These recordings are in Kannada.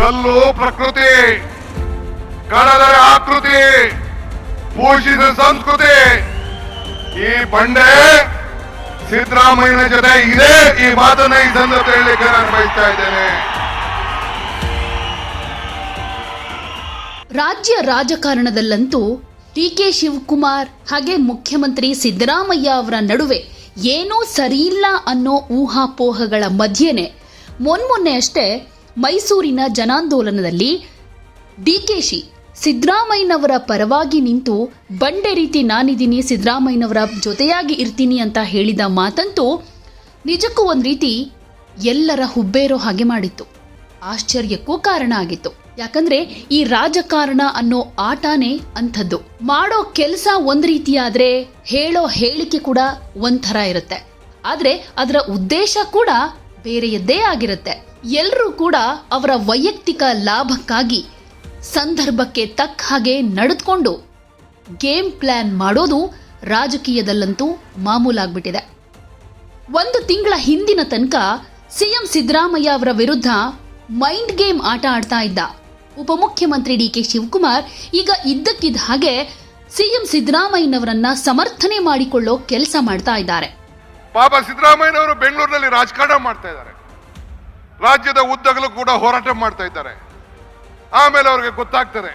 ಕಲ್ಲು ಪ್ರಕೃತಿ ಕಡದರೆ ಆಕೃತಿ, ಪೂಜಿಸಿದ ಸಂಸ್ಕೃತಿ. ಈ ಬಂಡೆ ಸಿದ್ದರಾಮಯ್ಯನ ಜೊತೆ ಇದೆ. ಈ ಮಾತನ್ನ ಈ ಸಂದರ್ಭ ಹೇಳಲಿಕ್ಕೆ ನಾನು ಬಯಸ್ತಾ ಇದ್ದೇನೆ. ರಾಜ್ಯ ರಾಜಕಾರಣದಲ್ಲಂತೂ ಡಿ ಕೆ ಶಿವಕುಮಾರ್ ಹಾಗೆ ಮುಖ್ಯಮಂತ್ರಿ ಸಿದ್ದರಾಮಯ್ಯ ಅವರ ನಡುವೆ ಏನೂ ಸರಿಯಿಲ್ಲ ಅನ್ನೋ ಊಹಾಪೋಹಗಳ ಮಧ್ಯೆನೆ, ಮೊನ್ಮೊನ್ನೆ ಅಷ್ಟೇ ಮೈಸೂರಿನ ಜನಾಂದೋಲನದಲ್ಲಿ ಡಿಕೆಶಿ ಸಿದ್ದರಾಮಯ್ಯನವರ ಪರವಾಗಿ ನಿಂತು, ಬಂಡೆ ರೀತಿ ನಾನಿದ್ದೀನಿ, ಸಿದ್ದರಾಮಯ್ಯನವರ ಜೊತೆಯಾಗಿ ಇರ್ತೀನಿ ಅಂತ ಹೇಳಿದ ಮಾತಂತೂ ನಿಜಕ್ಕೂ ಒಂದು ರೀತಿ ಎಲ್ಲರ ಹುಬ್ಬೇರೋ ಹಾಗೆ ಮಾಡಿತ್ತು. ಆಶ್ಚರ್ಯಕ್ಕೂ ಕಾರಣ ಆಗಿತ್ತು. ಯಾಕಂದ್ರೆ ಈ ರಾಜಕಾರಣ ಅನ್ನೋ ಆಟನೇ ಅಂಥದ್ದು. ಮಾಡೋ ಕೆಲಸ ಒಂದ್ ರೀತಿಯಾದ್ರೆ ಹೇಳೋ ಹೇಳಿಕೆ ಕೂಡ ಒಂಥರ ಇರುತ್ತೆ. ಆದ್ರೆ ಅದರ ಉದ್ದೇಶ ಕೂಡ ಬೇರೆಯದ್ದೇ ಆಗಿರುತ್ತೆ. ಎಲ್ಲರೂ ಕೂಡ ಅವರ ವೈಯಕ್ತಿಕ ಲಾಭಕ್ಕಾಗಿ ಸಂದರ್ಭಕ್ಕೆ ತಕ್ಕ ಹಾಗೆ ನಡೆದುಕೊಂಡು ಗೇಮ್ ಪ್ಲಾನ್ ಮಾಡೋದು ರಾಜಕೀಯದಲ್ಲಂತೂ ಮಾಮೂಲಾಗ್ಬಿಟ್ಟಿದೆ. ಒಂದು ತಿಂಗಳ ಹಿಂದಿನ ತನಕ ಸಿಎಂ ಸಿದ್ದರಾಮಯ್ಯ ಅವರ ವಿರುದ್ಧ ಮೈಂಡ್ ಗೇಮ್ ಆಟ ಆಡ್ತಾ ಇದ್ದ ಉಪಮುಖ್ಯಮಂತ್ರಿ ಡಿ ಕೆ ಶಿವಕುಮಾರ್ ಈಗ ಇದ್ದಕ್ಕಿದ್ದ ಹಾಗೆ ಸಿಎಂ ಸಿದ್ದರಾಮಯ್ಯನವರನ್ನ ಸಮರ್ಥನೆ ಮಾಡಿಕೊಳ್ಳೋ ಕೆಲಸ ಮಾಡ್ತಾ ಇದ್ದಾರೆ. ಪಾಪ ಸಿದ್ದರಾಮಯ್ಯನವರು ಬೆಂಗಳೂರಿನಲ್ಲಿ ರಾಜಕಾರಣ ಮಾಡ್ತಾ ಇದ್ದಾರೆ. ರಾಜ್ಯದ ಉದ್ದಗಲು ಕೂಡ ಹೋರಾಟ ಮಾಡ್ತಾ ಇದ್ದಾರೆ. ಆಮೇಲೆ ಅವ್ರಿಗೆ ಗೊತ್ತಾಗ್ತದೆ,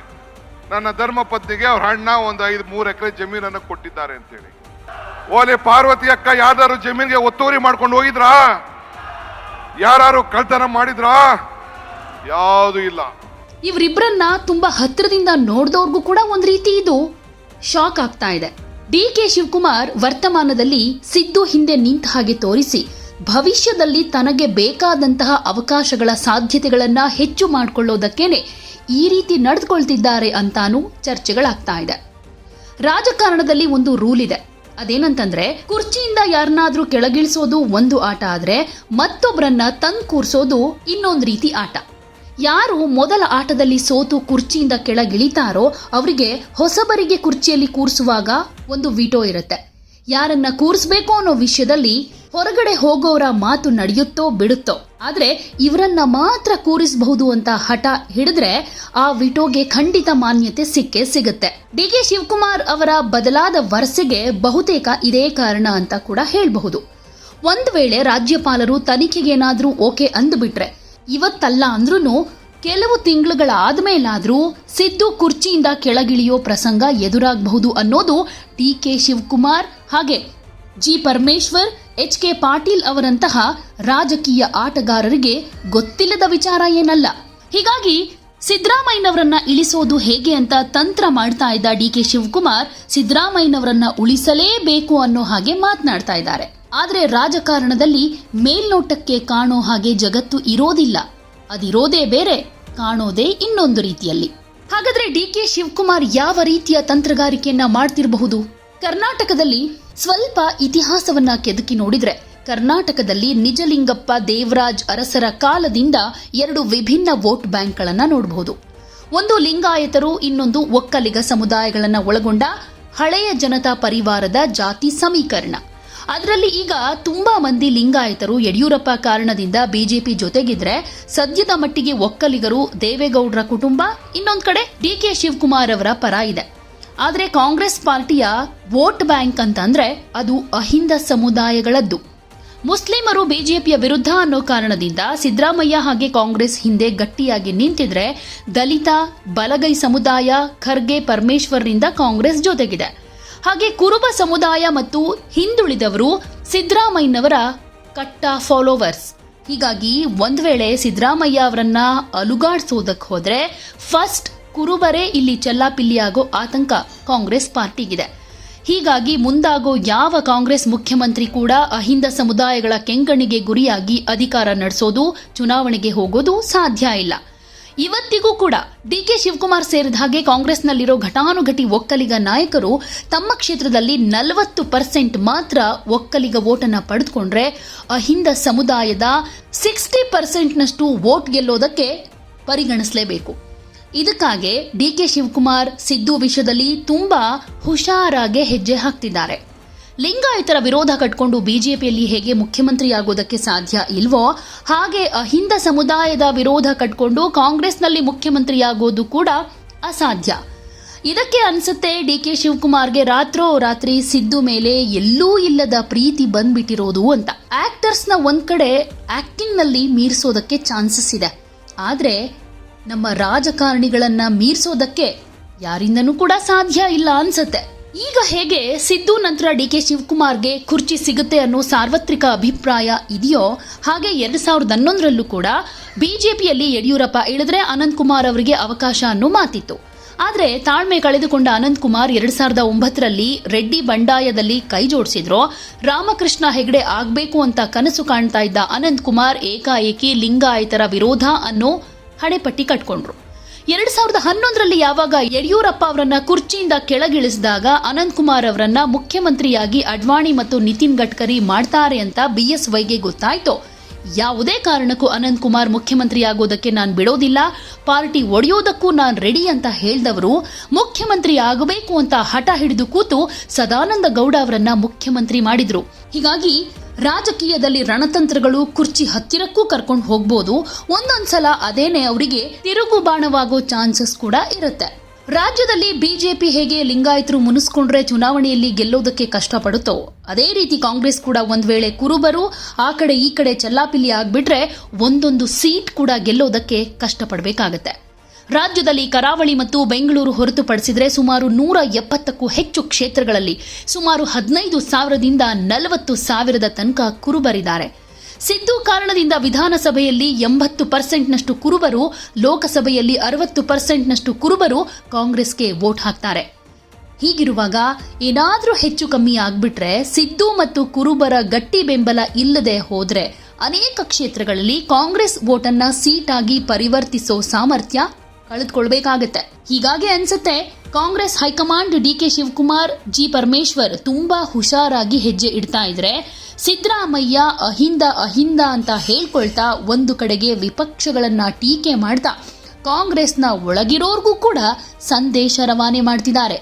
ನನ್ನ ಧರ್ಮ ಪತ್ನಿಗೆ ಅವ್ರ ಅಣ್ಣ ಒಂದು ಐದು ಮೂರು ಎಕರೆ ಜಮೀನನ್ನು ಕೊಟ್ಟಿದ್ದಾರೆ ಅಂತೇಳಿ. ಓಲೆ ಪಾರ್ವತಿ ಅಕ್ಕ ಯಾವ್ದಾದ್ರು ಜಮೀನಿಗೆ ಒತ್ತುವರಿ ಮಾಡ್ಕೊಂಡು ಹೋಗಿದ್ರಾ? ಯಾರು ಕಳ್ತನ ಮಾಡಿದ್ರಾ? ಯಾವುದು ಇಲ್ಲ. ಇವರಿಬ್ಬರನ್ನ ತುಂಬಾ ಹತ್ತಿರದಿಂದ ನೋಡಿದವ್ರಿಗೂ ಕೂಡ ಒಂದ್ ರೀತಿ ಇದು ಶಾಕ್ ಆಗ್ತಾ ಇದೆ. ಡಿ ಕೆ ಶಿವಕುಮಾರ್ ವರ್ತಮಾನದಲ್ಲಿ ಸಿದ್ದು ಹಿಂದೆ ನಿಂತ ಹಾಗೆ ತೋರಿಸಿ, ಭವಿಷ್ಯದಲ್ಲಿ ತನಗೆ ಬೇಕಾದಂತಹ ಅವಕಾಶಗಳ ಸಾಧ್ಯತೆಗಳನ್ನ ಹೆಚ್ಚು ಮಾಡಿಕೊಳ್ಳೋದಕ್ಕೇನೆ ಈ ರೀತಿ ನಡೆದುಕೊಳ್ತಿದ್ದಾರೆ ಅಂತಾನೂ ಚರ್ಚೆಗಳಾಗ್ತಾ ಇದೆ. ರಾಜಕಾರಣದಲ್ಲಿ ಒಂದು ರೂಲ್ ಇದೆ. ಅದೇನಂತಂದ್ರೆ, ಕುರ್ಚಿಯಿಂದ ಯಾರನ್ನಾದ್ರೂ ಕೆಳಗಿಳಿಸೋದು ಒಂದು ಆಟ ಆದ್ರೆ ಮತ್ತೊಬ್ಬರನ್ನ ತಂಗ್ ಕೂರ್ಸೋದು ಇನ್ನೊಂದು ರೀತಿ ಆಟ. ಯಾರು ಮೊದಲ ಆಟದಲ್ಲಿ ಸೋತು ಕುರ್ಚಿಯಿಂದ ಕೆಳಗಿಳಿತಾರೋ ಅವರಿಗೆ ಹೊಸಬರಿಗೆ ಕುರ್ಚಿಯಲ್ಲಿ ಕೂರಿಸುವಾಗ ಒಂದು ವಿಟೋ ಇರುತ್ತೆ. ಯಾರನ್ನ ಕೂರಿಸ್ಬೇಕು ಅನ್ನೋ ವಿಷಯದಲ್ಲಿ ಹೊರಗಡೆ ಹೋಗೋರ ಮಾತು ನಡೆಯುತ್ತೋ ಬಿಡುತ್ತೋ, ಆದ್ರೆ ಇವರನ್ನ ಮಾತ್ರ ಕೂರಿಸಬಹುದು ಅಂತ ಹಠ ಹಿಡಿದ್ರೆ ಆ ವಿಟೋಗೆ ಖಂಡಿತ ಮಾನ್ಯತೆ ಸಿಕ್ಕೇ ಸಿಗುತ್ತೆ. ಡಿ ಕೆ ಶಿವಕುಮಾರ್ ಅವರ ಬದಲಾದ ವರಸೆಗೆ ಬಹುತೇಕ ಇದೇ ಕಾರಣ ಅಂತ ಕೂಡ ಹೇಳಬಹುದು. ಒಂದು ವೇಳೆ ರಾಜ್ಯಪಾಲರು ತನಿಖೆಗೇನಾದ್ರೂ ಓಕೆ ಅಂದ್ಬಿಟ್ರೆ ಇವತ್ತಲ್ಲ ಅಂದ್ರೂ ಕೆಲವು ತಿಂಗಳುಗಳಾದ್ಮೇಲಾದ್ರೂ ಸಿದ್ದು ಕುರ್ಚಿಯಿಂದ ಕೆಳಗಿಳಿಯೋ ಪ್ರಸಂಗ ಎದುರಾಗಬಹುದು ಅನ್ನೋದು ಟಿ ಕೆ ಶಿವಕುಮಾರ್. ಹಾಗೆ G. Parameshwar H K Patil ಅವರಂತಹ ರಾಜಕೀಯ ಆಟಗಾರರಿಗೆ ಗೊತ್ತಿಲ್ಲದ ವಿಚಾರ ಏನಲ್ಲ. ಹೀಗಾಗಿ ಸಿದ್ದರಾಮಯ್ಯನವರನ್ನ ಇಳಿಸೋದು ಹೇಗೆ ಅಂತ ತಂತ್ರ ಮಾಡ್ತಾ ಇದ್ದ ಡಿ ಕೆ ಶಿವಕುಮಾರ್ ಸಿದ್ದರಾಮಯ್ಯನವರನ್ನ ಉಳಿಸಲೇಬೇಕು ಅನ್ನೋ ಹಾಗೆ ಮಾತನಾಡ್ತಾ ಇದ್ದಾರೆ. ಆದ್ರೆ ರಾಜಕಾರಣದಲ್ಲಿ ಮೇಲ್ನೋಟಕ್ಕೆ ಕಾಣೋ ಹಾಗೆ ಜಗತ್ತು ಇರೋದಿಲ್ಲ. ಅದಿರೋದೇ ಬೇರೆ, ಕಾಣೋದೇ ಇನ್ನೊಂದು ರೀತಿಯಲ್ಲಿ. ಹಾಗಾದ್ರೆ ಡಿ ಕೆ ಶಿವಕುಮಾರ್ ಯಾವ ರೀತಿಯ ತಂತ್ರಗಾರಿಕೆಯನ್ನ ಮಾಡ್ತಿರಬಹುದು? ಕರ್ನಾಟಕದಲ್ಲಿ ಸ್ವಲ್ಪ ಇತಿಹಾಸವನ್ನ ಕೆದಕಿ ನೋಡಿದ್ರೆ, ಕರ್ನಾಟಕದಲ್ಲಿ ನಿಜಲಿಂಗಪ್ಪ ದೇವರಾಜ್ ಅರಸರ ಕಾಲದಿಂದ ಎರಡು ವಿಭಿನ್ನ ವೋಟ್ ಬ್ಯಾಂಕ್ಗಳನ್ನ ನೋಡಬಹುದು. ಒಂದು ಲಿಂಗಾಯತರು, ಇನ್ನೊಂದು ಒಕ್ಕಲಿಗ ಸಮುದಾಯಗಳನ್ನ ಒಳಗೊಂಡ ಹಳೆಯ ಜನತಾ ಪರಿವಾರದ ಜಾತಿ ಸಮೀಕರಣ. ಅದರಲ್ಲಿ ಈಗ ತುಂಬಾ ಮಂದಿ ಲಿಂಗಾಯತರು ಯಡಿಯೂರಪ್ಪ ಕಾರಣದಿಂದ ಬಿಜೆಪಿ ಜೊತೆಗಿದ್ರೆ ಸದ್ಯದ ಮಟ್ಟಿಗೆ ಒಕ್ಕಲಿಗರು ದೇವೇಗೌಡರ ಕುಟುಂಬ, ಇನ್ನೊಂದ್ ಕಡೆ ಡಿ ಕೆ ಶಿವಕುಮಾರ್ ಅವರ ಪರ ಇದೆ. ಆದರೆ ಕಾಂಗ್ರೆಸ್ ಪಾರ್ಟಿಯ ವೋಟ್ ಬ್ಯಾಂಕ್ ಅಂತಂದ್ರೆ ಅದು ಅಹಿಂದ ಸಮುದಾಯಗಳದ್ದು. ಮುಸ್ಲಿಮರು ಬಿಜೆಪಿಯ ವಿರುದ್ಧ ಅನ್ನೋ ಕಾರಣದಿಂದ ಸಿದ್ದರಾಮಯ್ಯ ಹಾಗೆ ಕಾಂಗ್ರೆಸ್ ಹಿಂದೆ ಗಟ್ಟಿಯಾಗಿ ನಿಂತಿದ್ರೆ ದಲಿತ, ಬಲಗೈ ಸಮುದಾಯ, ಖರ್ಗೆ ಪರಮೇಶ್ವರ್ನಿಂದ ಕಾಂಗ್ರೆಸ್ ಜೊತೆಗಿದೆ. ಹಾಗೆ ಕುರುಬ ಸಮುದಾಯ ಮತ್ತು ಹಿಂದುಳಿದವರು ಸಿದ್ದರಾಮಯ್ಯನವರ ಕಟ್ಟ ಫಾಲೋವರ್ಸ್ ಹೀಗಾಗಿ ಒಂದು ವೇಳೆ ಸಿದ್ದರಾಮಯ್ಯ ಅವರನ್ನ ಅಲುಗಾಡಿಸೋದಕ್ಕೆ ಹೋದ್ರೆ ಫಸ್ಟ್ ಕುರುಬರೇ ಇಲ್ಲಿ ಚೆಲ್ಲಾಪಿಲ್ಲಿಯಾಗೋ ಆತಂಕ ಕಾಂಗ್ರೆಸ್ ಪಾರ್ಟಿಗಿದೆ. ಹೀಗಾಗಿ ಮುಂದಾಗೋ ಯಾವ ಕಾಂಗ್ರೆಸ್ ಮುಖ್ಯಮಂತ್ರಿ ಕೂಡ ಅಹಿಂದ ಸಮುದಾಯಗಳ ಕೆಂಗಣಿಗೆ ಗುರಿಯಾಗಿ ಅಧಿಕಾರ ನಡೆಸೋದು, ಚುನಾವಣೆಗೆ ಹೋಗೋದು ಸಾಧ್ಯ ಇಲ್ಲ. ಇವತ್ತಿಗೂ ಕೂಡ ಡಿ ಕೆ ಶಿವಕುಮಾರ್ ಸೇರಿದ ಹಾಗೆ ಕಾಂಗ್ರೆಸ್ನಲ್ಲಿರೋ ಘಟಾನುಘಟಿ ಒಕ್ಕಲಿಗ ನಾಯಕರು ತಮ್ಮ ಕ್ಷೇತ್ರದಲ್ಲಿ ನಲವತ್ತು ಪರ್ಸೆಂಟ್ ಮಾತ್ರ ಒಕ್ಕಲಿಗ ವೋಟನ್ನ ಪಡೆದುಕೊಂಡ್ರೆ ಅಹಿಂದ ಸಮುದಾಯದ ಸಿಕ್ಸ್ಟಿ ಪರ್ಸೆಂಟ್ನಷ್ಟು ವೋಟ್ ಗೆಲ್ಲೋದಕ್ಕೆ ಪರಿಗಣಿಸಲೇಬೇಕು. ಇದಕ್ಕಾಗಿ ಡಿ ಕೆ ಶಿವಕುಮಾರ್ ಸಿದ್ದು ವಿಷಯದಲ್ಲಿ ತುಂಬಾ ಹುಷಾರಾಗೆ ಹೆಜ್ಜೆ ಹಾಕ್ತಿದ್ದಾರೆ. ಲಿಂಗಾಯತರ ವಿರೋಧ ಕಟ್ಕೊಂಡು ಬಿಜೆಪಿಯಲ್ಲಿ ಹೇಗೆ ಮುಖ್ಯಮಂತ್ರಿಯಾಗೋದಕ್ಕೆ ಸಾಧ್ಯ ಇಲ್ವೋ, ಹಾಗೆ ಅಹಿಂದ ಸಮುದಾಯದ ವಿರೋಧ ಕಟ್ಕೊಂಡು ಕಾಂಗ್ರೆಸ್ನಲ್ಲಿ ಮುಖ್ಯಮಂತ್ರಿಯಾಗೋದು ಕೂಡ ಅಸಾಧ್ಯ. ಇದಕ್ಕೆ ಅನಿಸುತ್ತೆ ಡಿ ಕೆ ಶಿವಕುಮಾರ್ಗೆ ರಾತ್ರೋ ರಾತ್ರಿ ಸಿದ್ದು ಮೇಲೆ ಎಲ್ಲೂ ಇಲ್ಲದ ಪ್ರೀತಿ ಬಂದ್ಬಿಟ್ಟಿರೋದು ಅಂತ. ಆಕ್ಟರ್ಸ್ನ ಒಂದ್ ಕಡೆ ಆ್ಯಕ್ಟಿಂಗ್ನಲ್ಲಿ ಮೀರಿಸೋದಕ್ಕೆ ಚಾನ್ಸಸ್ ಇದೆ. ಆದರೆ ನಮ್ಮ ರಾಜಕಾರಣಿಗಳನ್ನು ಮೀರಿಸೋದಕ್ಕೆ ಯಾರಿಂದನೂ ಕೂಡ ಸಾಧ್ಯ ಇಲ್ಲ ಅನ್ಸತ್ತೆ. ಈಗ ಹೇಗೆ ಸಿದ್ದು ನಂತರ ಡಿ ಕೆ ಶಿವಕುಮಾರ್ಗೆ ಕುರ್ಚಿ ಸಿಗುತ್ತೆ ಅನ್ನೋ ಸಾರ್ವತ್ರಿಕ ಅಭಿಪ್ರಾಯ ಇದೆಯೋ ಹಾಗೆ ಎರಡು ಸಾವಿರದ ಹನ್ನೊಂದರಲ್ಲೂ ಕೂಡ ಬಿಜೆಪಿಯಲ್ಲಿ ಯಡಿಯೂರಪ್ಪ ಇಳಿದ್ರೆ ಅನಂತ್ ಕುಮಾರ್ ಅವರಿಗೆ ಅವಕಾಶ ಅನ್ನೋ ಮಾತಿತ್ತು. ಆದರೆ ತಾಳ್ಮೆ ಕಳೆದುಕೊಂಡ ಅನಂತ್ ಕುಮಾರ್ ಎರಡು ಸಾವಿರದ ಒಂಬತ್ತರಲ್ಲಿ ರೆಡ್ಡಿ ಬಂಡಾಯದಲ್ಲಿ ಕೈ ಜೋಡಿಸಿದ್ರು. ರಾಮಕೃಷ್ಣ ಹೆಗಡೆ ಆಗಬೇಕು ಅಂತ ಕನಸು ಕಾಣ್ತಾ ಇದ್ದ ಅನಂತ್ ಕುಮಾರ್ ಏಕಾಏಕಿ ಲಿಂಗಾಯತರ ವಿರೋಧ ಅನ್ನೋ ಹಣೆಪಟ್ಟಿ ಕಟ್ಕೊಂಡ್ರು. ಎರಡ್ ಸಾವಿರದ ಹನ್ನೊಂದರಲ್ಲಿ ಯಾವಾಗ ಯಡಿಯೂರಪ್ಪ ಅವರನ್ನ ಕುರ್ಚಿಯಿಂದ ಕೆಳಗಿಳಿಸಿದಾಗ ಅನಂತ್ ಕುಮಾರ್ ಅವರನ್ನ ಮುಖ್ಯಮಂತ್ರಿಯಾಗಿ ಅಡ್ವಾಣಿ ಮತ್ತು ನಿತಿನ್ ಗಡ್ಕರಿ ಮಾಡ್ತಾರೆ ಅಂತ ಬಿ ಎಸ್ ವೈಗೆ ಗೊತ್ತಾಯ್ತು. ಯಾವುದೇ ಕಾರಣಕ್ಕೂ ಅನಂತ್ ಕುಮಾರ್ ಮುಖ್ಯಮಂತ್ರಿ ಆಗೋದಕ್ಕೆ ನಾನು ಬಿಡೋದಿಲ್ಲ. ಪಾರ್ಟಿ ಒಡೆಯೋದಕ್ಕೂ ನಾನು ರೆಡಿ ಅಂತ ಹೇಳ್ದವರು ಮುಖ್ಯಮಂತ್ರಿ ಆಗಬೇಕು ಅಂತ ಹಠ ಹಿಡಿದು ಕೂತು ಸದಾನಂದ ಗೌಡ ಅವರನ್ನ ಮುಖ್ಯಮಂತ್ರಿ ಮಾಡಿದ್ರು. ಹೀಗಾಗಿ ರಾಜಕೀಯದಲ್ಲಿ ರಣತಂತ್ರಗಳು ಕುರ್ಚಿ ಹತ್ತಿರಕ್ಕೂ ಕರ್ಕೊಂಡು ಹೋಗ್ಬೋದು. ಒಂದೊಂದ್ಸಲ ಅದೇನೆ ಅವರಿಗೆ ತಿರುಗು ಬಾಣವಾಗೋ ಚಾನ್ಸಸ್ ಕೂಡ ಇರುತ್ತೆ. ರಾಜ್ಯದಲ್ಲಿ ಬಿಜೆಪಿ ಹೇಗೆ ಲಿಂಗಾಯತರು ಮುನಿಸ್ಕೊಂಡ್ರೆ ಚುನಾವಣೆಯಲ್ಲಿ ಗೆಲ್ಲೋದಕ್ಕೆ ಕಷ್ಟಪಡುತ್ತೋ, ಅದೇ ರೀತಿ ಕಾಂಗ್ರೆಸ್ ಕೂಡ ಒಂದ್ ವೇಳೆ ಕುರುಬರು, ಆ ಕಡೆ ಈ ಕಡೆ ಚಲ್ಲಾಪಿಲ್ಲಿ ಆಗ್ಬಿಟ್ರೆ ಒಂದೊಂದು ಸೀಟ್ ಕೂಡ ಗೆಲ್ಲೋದಕ್ಕೆ ಕಷ್ಟಪಡಬೇಕಾಗತ್ತೆ. ರಾಜ್ಯದಲ್ಲಿ ಕರಾವಳಿ ಮತ್ತು ಬೆಂಗಳೂರು ಹೊರತುಪಡಿಸಿದರೆ ಸುಮಾರು ನೂರ ಎಪ್ಪತ್ತಕ್ಕೂ ಹೆಚ್ಚು ಕ್ಷೇತ್ರಗಳಲ್ಲಿ ಸುಮಾರು ಹದಿನೈದು ಸಾವಿರದಿಂದ ನಲವತ್ತು ಸಾವಿರದ ತನಕ ಕುರುಬರಿದ್ದಾರೆ. ಸಿದ್ದು ಕಾರಣದಿಂದ ವಿಧಾನಸಭೆಯಲ್ಲಿ ಎಂಬತ್ತು ಪರ್ಸೆಂಟ್ನಷ್ಟು ಕುರುಬರು, ಲೋಕಸಭೆಯಲ್ಲಿ ಅರವತ್ತು ಪರ್ಸೆಂಟ್ನಷ್ಟು ಕುರುಬರು ಕಾಂಗ್ರೆಸ್ಗೆ ವೋಟ್ ಹಾಕ್ತಾರೆ. ಹೀಗಿರುವಾಗ ಏನಾದರೂ ಹೆಚ್ಚು ಕಮ್ಮಿ ಆಗ್ಬಿಟ್ರೆ ಸಿದ್ದು ಮತ್ತು ಕುರುಬರ ಗಟ್ಟಿ ಬೆಂಬಲ ಇಲ್ಲದೆ ಹೋದರೆ ಅನೇಕ ಕ್ಷೇತ್ರಗಳಲ್ಲಿ ಕಾಂಗ್ರೆಸ್ ವೋಟನ್ನ ಸೀಟಾಗಿ ಪರಿವರ್ತಿಸೋ ಸಾಮರ್ಥ್ಯ ಕಳೆದುಕೊಳ್ಬೇಕಾಗತ್ತೆ. ಹೀಗಾಗಿ ಅನ್ಸುತ್ತೆ, Congress high command D K Shivakumar, G Parameshwar ತುಂಬಾ ಹುಷಾರಾಗಿ ಹೆಜ್ಜೆ ಇಡ್ತಾ ಇದ್ರೆ, ಸಿದ್ದರಾಮಯ್ಯ ಅಹಿಂದ ಅಹಿಂದ ಅಂತ ಹೇಳ್ಕೊಳ್ತಾ ಒಂದು ಕಡೆಗೆ ವಿಪಕ್ಷಗಳನ್ನ ಟೀಕೆ ಮಾಡ್ತಾ, ಕಾಂಗ್ರೆಸ್ನ ಒಳಗಿರೋರ್ಗೂ ಕೂಡ ಸಂದೇಶ ರವಾನೆ ಮಾಡ್ತಿದ್ದಾರೆ.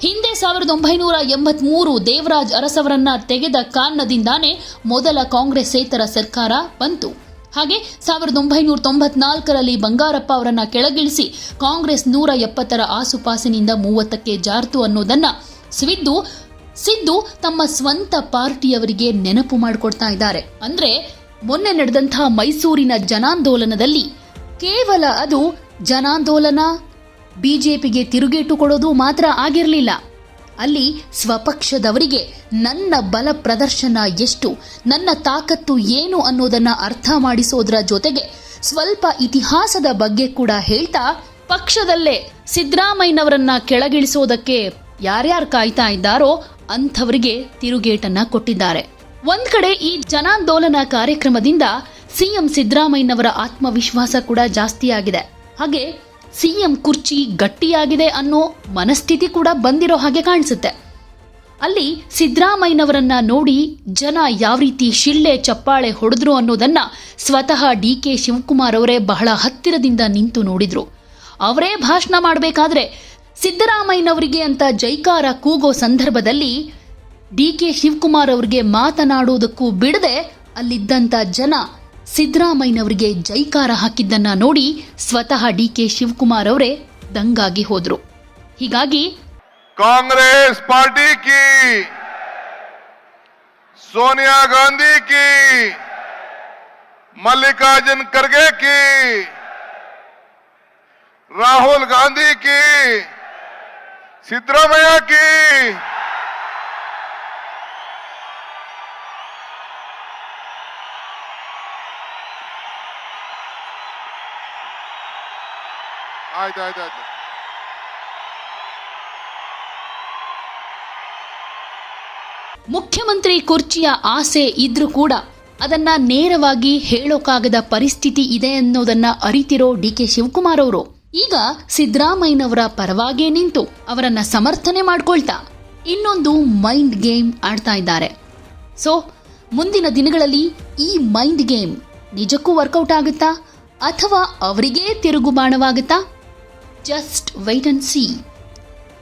ಹಿಂದೆ ಸಾವಿರದ ಒಂಬೈನೂರ ಎಂಬತ್ಮೂರು ದೇವರಾಜ್ ಅರಸವರನ್ನ ತೆಗೆದ ಕಾರಣದಿಂದಾನೇ ಮೊದಲ ಕಾಂಗ್ರೆಸ್ ಸೇತರ ಸರ್ಕಾರ ಬಂತು. ಹಾಗೆ ಸಾವಿರದ ಒಂಬೈನೂರ ತೊಂಬತ್ನಾಲ್ಕರಲ್ಲಿ ಬಂಗಾರಪ್ಪ ಅವರನ್ನ ಕೆಳಗಿಳಿಸಿ ಕಾಂಗ್ರೆಸ್ ನೂರ ಎಪ್ಪತ್ತರ ಆಸುಪಾಸಿನಿಂದ ಮೂವತ್ತಕ್ಕೆ ಜಾರ್ತು ಅನ್ನೋದನ್ನ ಸ್ವಿದ್ದು ಸಿದ್ದು ತಮ್ಮ ಸ್ವಂತ ಪಾರ್ಟಿಯವರಿಗೆ ನೆನಪು ಮಾಡಿಕೊಡ್ತಾ ಇದ್ದಾರೆ. ಅಂದ್ರೆ ಮೊನ್ನೆ ನಡೆದಂತಹ ಮೈಸೂರಿನ ಜನಾಂದೋಲನದಲ್ಲಿ ಕೇವಲ ಅದು ಜನಾಂದೋಲನ, ಬಿಜೆಪಿಗೆ ತಿರುಗೇಟು ಕೊಡೋದು ಮಾತ್ರ ಆಗಿರಲಿಲ್ಲ. ಅಲ್ಲಿ ಸ್ವಪಕ್ಷದವರಿಗೆ ನನ್ನ ಬಲ ಪ್ರದರ್ಶನ ಎಷ್ಟು, ನನ್ನ ತಾಕತ್ತು ಏನು ಅನ್ನೋದನ್ನ ಅರ್ಥ ಮಾಡಿಸೋದ್ರ ಜೊತೆಗೆ ಸ್ವಲ್ಪ ಇತಿಹಾಸದ ಬಗ್ಗೆ ಕೂಡ ಹೇಳ್ತಾ ಪಕ್ಷದಲ್ಲೇ ಸಿದ್ದರಾಮಯ್ಯನವರನ್ನ ಕೆಳಗಿಳಿಸೋದಕ್ಕೆ ಯಾರ್ಯಾರು ಕಾಯ್ತಾ ಇದ್ದಾರೋ ಅಂಥವರಿಗೆ ತಿರುಗೇಟನ್ನ ಕೊಟ್ಟಿದ್ದಾರೆ. ಒಂದ್ ಕಡೆ ಈ ಜನಾಂದೋಲನ ಕಾರ್ಯಕ್ರಮದಿಂದ ಸಿಎಂ ಸಿದ್ದರಾಮಯ್ಯನವರ ಆತ್ಮವಿಶ್ವಾಸ ಕೂಡ ಜಾಸ್ತಿಯಾಗಿದೆ. ಹಾಗೆ ಸಿಎಂ ಕುರ್ಚಿ ಗಟ್ಟಿಯಾಗಿದೆ ಅನ್ನೋ ಮನಸ್ಥಿತಿ ಕೂಡ ಬಂದಿರೋ ಹಾಗೆ ಕಾಣಿಸುತ್ತೆ. ಅಲ್ಲಿ ಸಿದ್ದರಾಮಯ್ಯನವರನ್ನ ನೋಡಿ ಜನ ಯಾವ ರೀತಿ ಶಿಳ್ಳೆ ಚಪ್ಪಾಳೆ ಹೊಡೆದ್ರು ಅನ್ನೋದನ್ನ ಸ್ವತಃ ಡಿ ಕೆ ಶಿವಕುಮಾರ್ ಅವರೇ ಬಹಳ ಹತ್ತಿರದಿಂದ ನಿಂತು ನೋಡಿದ್ರು. ಅವರೇ ಭಾಷಣ ಮಾಡಬೇಕಾದ್ರೆ ಸಿದ್ದರಾಮಯ್ಯನವರಿಗೆ ಅಂತ ಜೈಕಾರ ಕೂಗೋ ಸಂದರ್ಭದಲ್ಲಿ ಡಿ ಕೆ ಶಿವಕುಮಾರ್ ಅವರಿಗೆ ಮಾತನಾಡುವುದಕ್ಕೂ ಬಿಡದೆ ಅಲ್ಲಿದ್ದಂಥ ಜನ ಸಿದ್ದರಾಮಯ್ಯನವರಿಗೆ ಜೈಕಾರ ಹಾಕಿದ್ದನ್ನ ನೋಡಿ ಸ್ವತಃ ಡಿ ಕೆ ಶಿವಕುಮಾರ್ ಅವರೇ ದಂಗಾಗಿ ಹೋದ್ರು. ಹೀಗಾಗಿ ಕಾಂಗ್ರೆಸ್ ಪಾರ್ಟಿ ಕಿ, ಸೋನಿಯಾ ಗಾಂಧಿ ಕಿ, ಮಲ್ಲಿಕಾರ್ಜುನ್ ಖರ್ಗೆ ಕಿ, ರಾಹುಲ್ ಗಾಂಧಿ ಕಿ, ಸಿದ್ದರಾಮಯ್ಯ ಕಿ. ಆಯ್ತು ಆಯ್ತು ಆಯ್ತು. ಮುಖ್ಯಮಂತ್ರಿ ಕುರ್ಚಿಯ ಆಸೆ ಇದ್ರೂ ಕೂಡ ಅದನ್ನ ನೇರವಾಗಿ ಹೇಳೋಕಾಗದ ಪರಿಸ್ಥಿತಿ ಇದೆ ಅನ್ನೋದನ್ನ ಅರಿತಿರೋ ಡಿ ಕೆ ಶಿವಕುಮಾರ್ ಅವರು. ಈಗ ಸಿದ್ದರಾಮಯ್ಯನವರ ಪರವಾಗೇ ನಿಂತು ಅವರನ್ನ ಸಮರ್ಥನೆ ಮಾಡ್ಕೊಳ್ತಾ ಇನ್ನೊಂದು ಮೈಂಡ್ ಗೇಮ್ ಆಡ್ತಾ ಇದ್ದಾರೆ. ಸೊ, ಮುಂದಿನ ದಿನಗಳಲ್ಲಿ ಈ ಮೈಂಡ್ ಗೇಮ್ ನಿಜಕ್ಕೂ ವರ್ಕೌಟ್ ಆಗುತ್ತಾ ಅಥವಾ ಅವರಿಗೇ ತಿರುಗುಬಾಣವಾಗುತ್ತಾ ಜಸ್ಟ್ ವೈಟ್ ಅಂಡ್ ಸಿ